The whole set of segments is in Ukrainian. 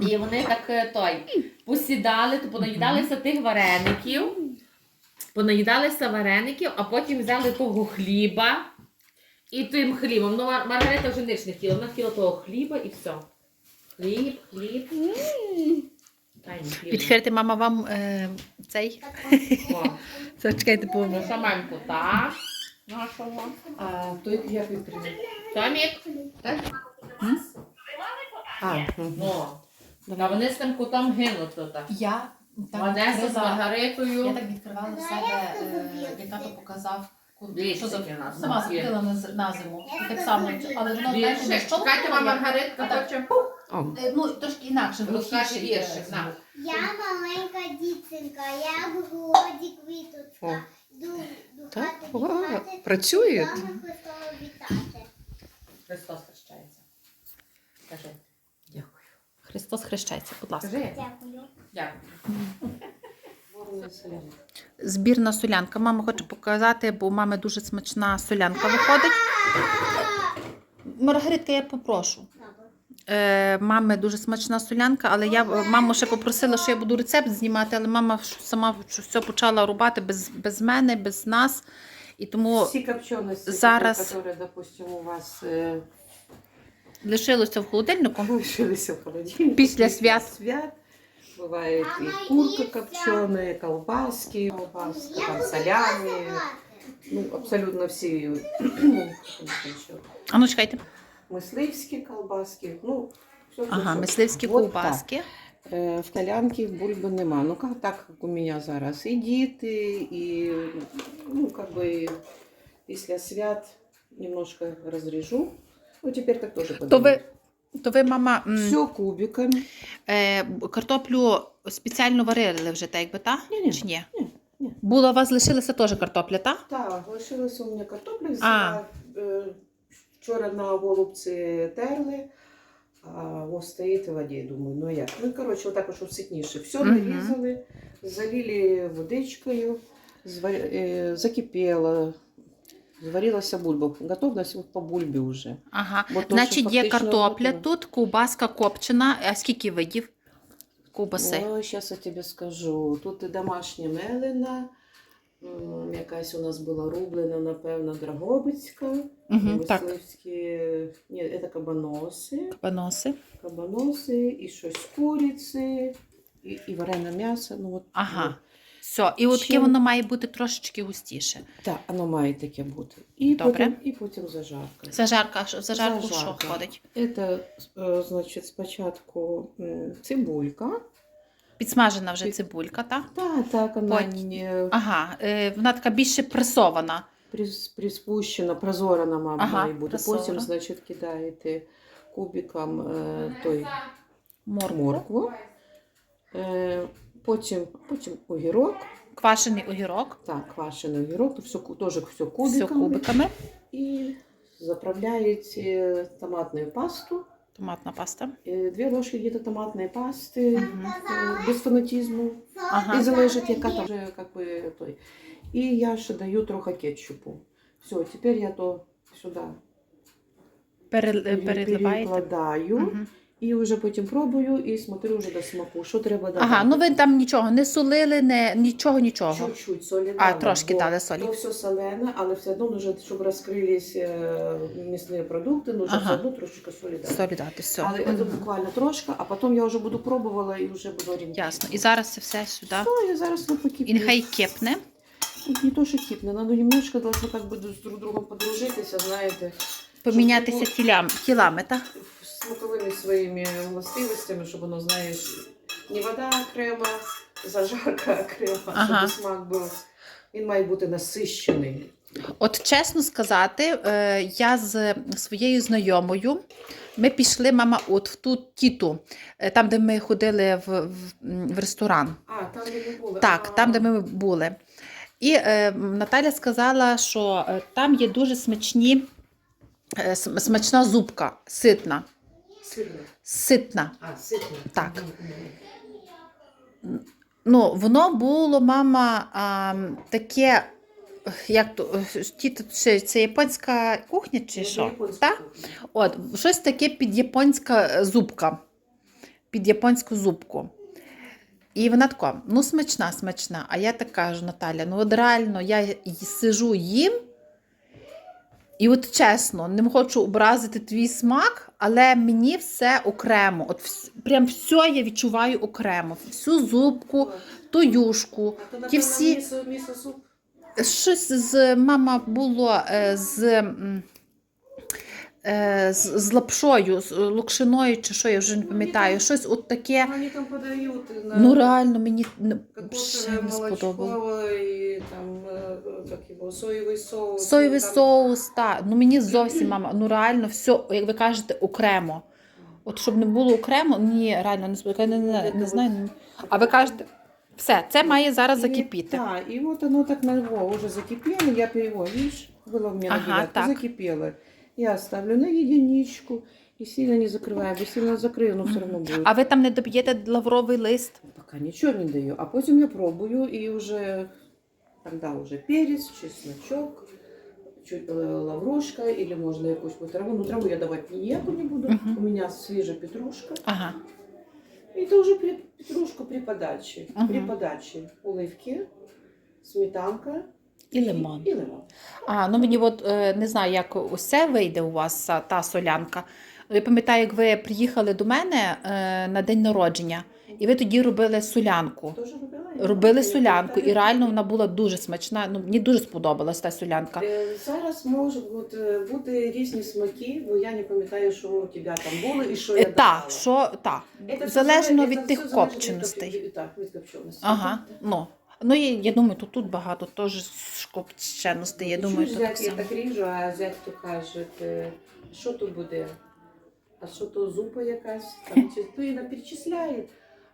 І вони так е, той посідали, то понаїдалися тих вареників, понаїдалися вареників, а потім взяли того хліба і тим хлібом. Ну, Мар- Маргарита вже не хотіла, вона хотіла того хліба і все. Хліб, хліб. Мені хліб. Відкрити мама вам е, цей. О, Зачекайте, бо Ну, нашого. А той як відкрити? Томік. А, мгм. Ну, а вони з тим котом гинуть тут. Я так Одеса з відкрила, я Маргаритою. так відкривала в себе, е, як тато показав, що за нас сама є. закрила на, з- на зиму. І так само, але воно не Віршик. Чекайте, щолкнуло, вам як- Маргаритка Так. хоче. О, Е, Ну, трошки інакше, Розкажи глухіший є віршик, звук. Я маленька дівчинка, я в городі О. квіточка. Йду до Так, хати о, вітати, працює. вами Христова вітати. Христос хрещається. Кажи. Христос хрещається, будь ласка. Дякую. Дякую. Збірна солянка. Мама хоче показати, бо у мами дуже смачна солянка виходить. Маргаритка, я попрошу. Е, мами дуже смачна солянка, але я маму ще попросила, що я буду рецепт знімати, але мама сама все почала рубати без, без мене, без нас. І тому Всі копченості, зараз- які, допустим, у вас е, лишилося в холодильнику. лишилися в холодильнику. Після свят. свят. Бывает А и мои курка вся- копченые, колбаски, колбаска, Я там буду солями. працювати. Ну, абсолютно всі. ну, що там ще? А ну чекайте. Мисливські колбаски. Ну, все, все, Ага, все. мисливські Вот ковбаски. так. Е, В Толянки бульби нема. Ну, как, так як у мене зараз і діти, і, ну, как бы, після свят немножко розріжу. Ну, тепер так теж То ви, то ви, мама, м, Все кубиками. е, картоплю спеціально варили вже, так якби, та? Ні-ні. Чи ні? Ні, ні. Була у вас лишилася теж картопля, та? Так, лишилася у мене картопля. А. взяла, е, Вчора на голубці терли, а ось стоїть в воді. Думаю, ну як? Ну, коротше, отак ось щоб ситніше. Все Мгм. нарізали, залили водичкою, звар... е, закипіло, зварилася бульба. Готовність от по бульбі вже. Ага. Бо то, Значить, є картопля тут, ковбаска копчена. А скільки видів ковбаси? Ой, зараз я тобі скажу. Тут і домашня мелена, м, якась у нас була рублена, напевно, Драгобицька. Угу, так, ні, це кабаноси, паноси. кабаноси, і щось куриці, і, і варене м'ясо. Ну, от, Ага. Все, і от таке Чим- воно має бути трошечки густіше. Так, воно має таке бути. І Добре. потім, і потім зажарка. Зажарка, що- зажарку що Зажарка. входить? Це, е, значить, спочатку м, цибулька. Підсмажена вже Під- цибулька, так? Так, так, вона Потім. не Ага, е, вона така більше пресована. прис- приспущена, прозорана, мабуть, Ага, має бути. прозора. Потім, значить, кидаєте кубиком е, той Моркву. моркву. Е, потім, потім огірок. Квашений огірок. Так, квашений огірок, то все, теж все Все кубиками. кубиками. І заправляєте томатною пасту. Томатна паста. Е, Дві ложки где-то томатної пасти, е, без фанатизму. Ага. І залежить, яка там вже, как би, той. І я ще даю трохи кетчупу. Все, тепер я то сюди Пере- пере- перекладаю. Мгм. І вже потім пробую і смотрю вже до смаку, що треба дати. Ага, ну ви там нічого не солили, не, нічого, нічого. Чуть-чуть солі А, трошки бо дали солі. То все солене, але все одно, нужно, щоб розкрились е, м'ясні продукти, нужно Ага. все одно трошки солі дати. Солі дати, все. Але це буквально трошки, а потім я вже буду пробувала і вже буду орієнтуватися. Ясно. І зараз це все сюди. Все, я зараз не покипить. І нехай кипне. Тут не то, що кипне, надо немножко должно как бы з друг другом подружитися, знаєте, Помінятися тілям, тілами, так? Смаковими своїми властивостями, щоб воно, знаєш, не вода окрема, зажарка окрема, Ага. щоб смак був. Він має бути насищений. От чесно сказати, е, я з своєю знайомою. Ми пішли, мама, от в ту тіту, е, там, де ми ходили в, в, ресторан. А, там де ми були. Так, А, там, де ми були. І е, Наталя сказала, що е, там є дуже смачні, е, смачна зубка, ситна. Сирне. Ситна. А, ситне. Так. Ну, воно було, мама, а, таке, як то, тіто, це, це японська кухня чи що? Так? От, щось таке під японська е, зубка. під японську зубку. І вона така, ну смачна, смачна. А я так кажу, Наталя, ну от реально, я сижу їм. І от чесно, не хочу образити твій смак, але мені все окремо. От вс- прям все я відчуваю окремо. Всю зубку, ту юшку, А ті всі. місо, місо суп. Щось з мама було е, з, з, з лапшою, з лукшиною, чи що, я вже не пам'ятаю. Щось от таке. Вони там подають на Ну реально мені не- ще не сподобалось. молочко і там е, як його, соєвий соус. Соєвий там. соус, так. Ну мені зовсім мама, ну реально все, як ви кажете, окремо. От щоб не було окремо, ні, реально не, я не, не, не знаю. А ви кажете, все, це має зараз И- закипіти. Да, и вот оно так на его уже закипело, я перевожу, видишь, было у меня Ага, девятку, так. закипело. Я ставлю на единичку и сильно не закрываю, бы сильно закрою, но все равно будет. А ви там не доб'єте лавровий лист? Пока ничего не даю, а потом я пробую и уже, тогда уже перец, чесночок, чуть э, лаврушка или можно якусь траву. Ну траву я давать ніяку не буду, Мгм. у меня свежая петрушка. Ага. И это уже при, петрушка при подаче, Мгм. при подаче оливки, сметанка І лимон. И лимон. А, ну мені от е, не знаю, як усе вийде у вас та солянка. Я пам'ятаю, як ви приїхали до мене е, на день народження, і ви тоді робили солянку. Тоже робила? Робили солянку, і реально вона була дуже смачна. Ну, мені дуже сподобалась та солянка. Е, Зараз можуть бути, різні смаки, бо я не пам'ятаю, що у тебе там було і що я давала. що та, Це все залежно від тих копченостей. Так, від копченостей. Ага, ну. Ну, і, я думаю, тут, тут багато теж копченостей. Я думаю, тут так зять, я само. так ріжу, а зять то каже, що то буде? А що то зупа якась? Там, чи, то і перечисляє.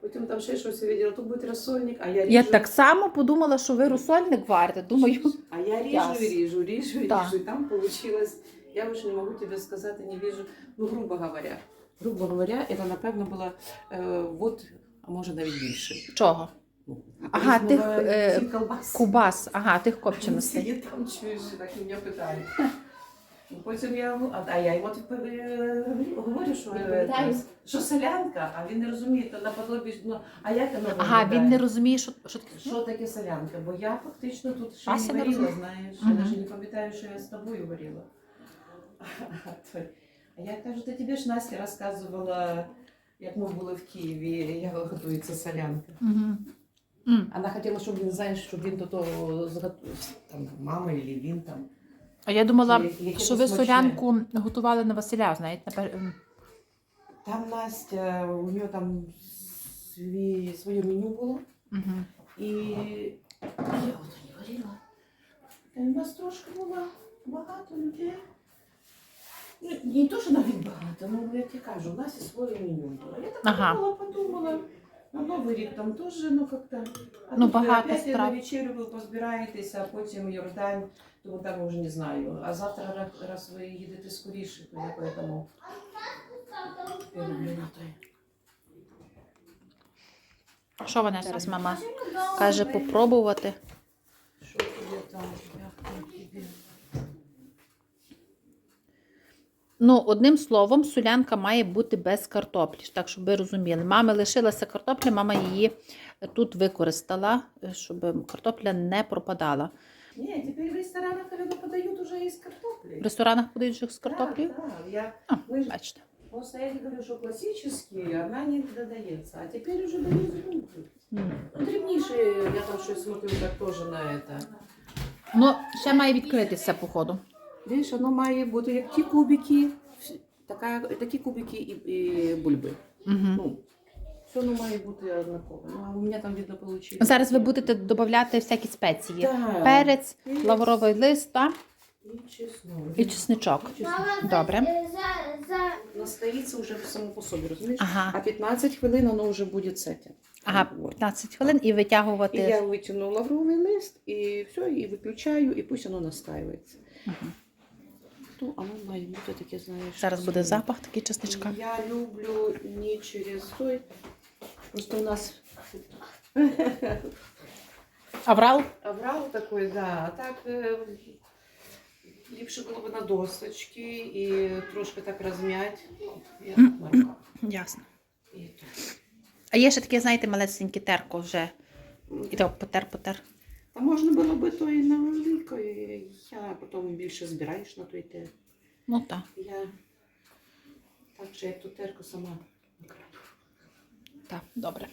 Потім там ще щось я виділа, тут буде розсольник, а я ріжу. Я так само подумала, що ви розсольник варите. Думаю, А я ріжу, Ясно. ріжу, ріжу, Да. ріжу. І там получилось, я вже не можу тебе сказати, не вижу, ну, грубо говоря. Грубо говоря, це, напевно, було е, вот, а може навіть більше. чого? Ну, Ага, тих, е, ці колбаси. Кубас, ага, тих копченостей. Сидить там чуєш, і так мене питають. Ну, Потім я, а, а я йому е, говорю, що, е, що солянка, а він не розуміє, то наподобі, ну, а як вона Ага, він не розуміє, що, що таке. Що таке солянка? Бо я фактично тут ще Ася не розуміє. знаєш. Мгм. Я навіть не пам'ятаю, що я з тобою варила. А той- А я кажу, та тобі ж Настя розказувала, як ми були в Києві, як готується солянка. Угу. М. Вона хотіла, щоб він, знаєш, щоб він того зготував, там, мама або він там. А я думала, які що ви смачне. солянку готували на Василя, знаєте, напер... м. Там Настя, у нього там свій, своє меню було. Мгм. І я от не варила. Та у нас трошки було багато людей. Ну, не то, що навіть багато, ну я тебе кажу, у нас і своє меню було. Я так Ага. подумала, подумала. На Новий рік там теж, ну як-то. А Ну, тут ви багато опять страв. на вечерю ви позбираєтеся, а потім Йордань, тому там вже не знаю. А завтра, ра- раз ви їдете скоріше, то я поэтому я люблю на той. Що вона зараз мама каже попробувати? Що тобі там, як там тобі? Ну, одним словом, солянка має бути без картоплі, так щоб ви розуміли. Мами лишилася картопля, мама її тут використала, щоб картопля не пропадала. Ні, тепер в ресторанах люди подають уже із картоплі. В ресторанах подають же з картоплею. Так, так. Я, А, ми бачите. просто я говорю, що класичні, вона не додається, а тепер вже дають. М. Ну, дрібніше, я там щось смотрю, так теж на це. Ну, ще має відкритися, походу. Видиш, воно має бути як ті кубики, така, такі кубики і, і бульби. Угу. Ну, все воно має бути однаково. Ну, а у мене там, видно, вийшло. Зараз ви будете додати всякі спеції. Так. Перець, Перець. лавровий лист та І чеснок. і чесничок. Добре. за, за, за... Настоїться вже само по собі, розумієш? Ага. А 15 хвилин воно вже буде сете. Ага, Вот. 15 хвилин і І витягувати. я витягну лавровий лист, і все, і виключаю, і пусть воно настаюється. Мгм. Ну, а воно має бути таке, знаєш. Зараз буде запах такий чесничка. Я люблю не через той. Просто у нас Аврал? аврал такой, да. А так е, ліпше було б на досочки і трошки так розм'ять. Ясно. А є ще таке, знаєте, малесеньке терко вже. І так потер, Та можна було би то і на великої. Я потім більше збираєш на той те. Ну так. Я так же як ту терку сама накраю. Так, добре.